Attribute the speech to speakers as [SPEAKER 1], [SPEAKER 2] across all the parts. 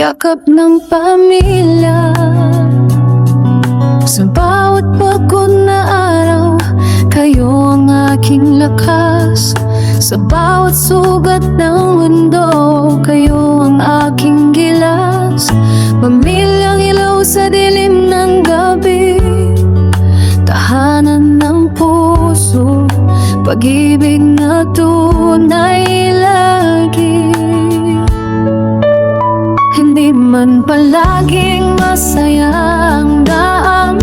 [SPEAKER 1] yakap ng pamilya. Sa bawat pagod na araw, kayo ang aking lakas. Sa bawat sugat ng mundo, kayo ang aking gilas. Pamilyang ilaw sa dilim ng gabi Tahanan ng puso, pag-ibig palaging masaya ang daang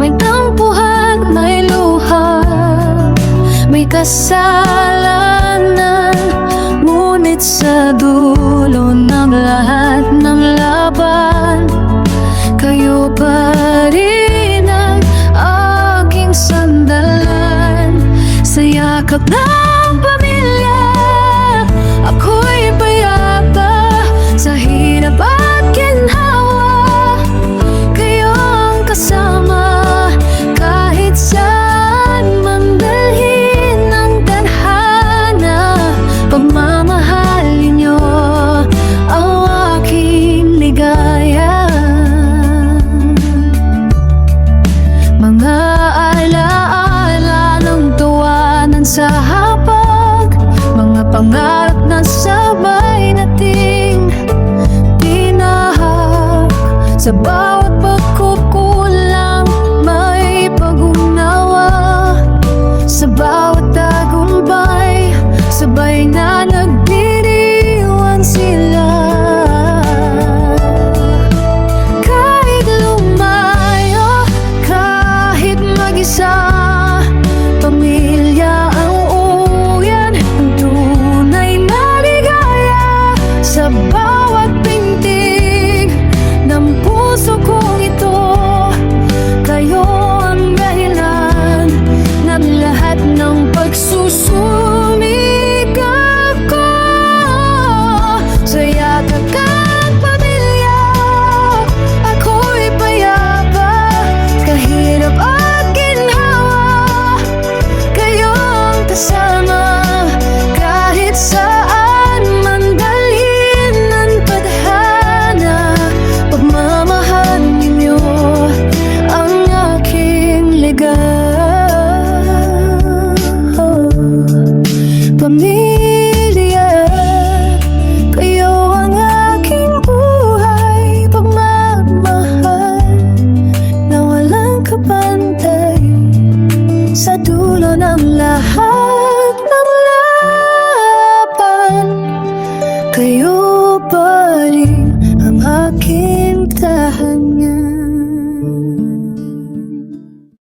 [SPEAKER 1] May tampuhan, may luha, may kasalanan. Ngunit sa dulo ng lahat ng laban Kayo pa rin above. me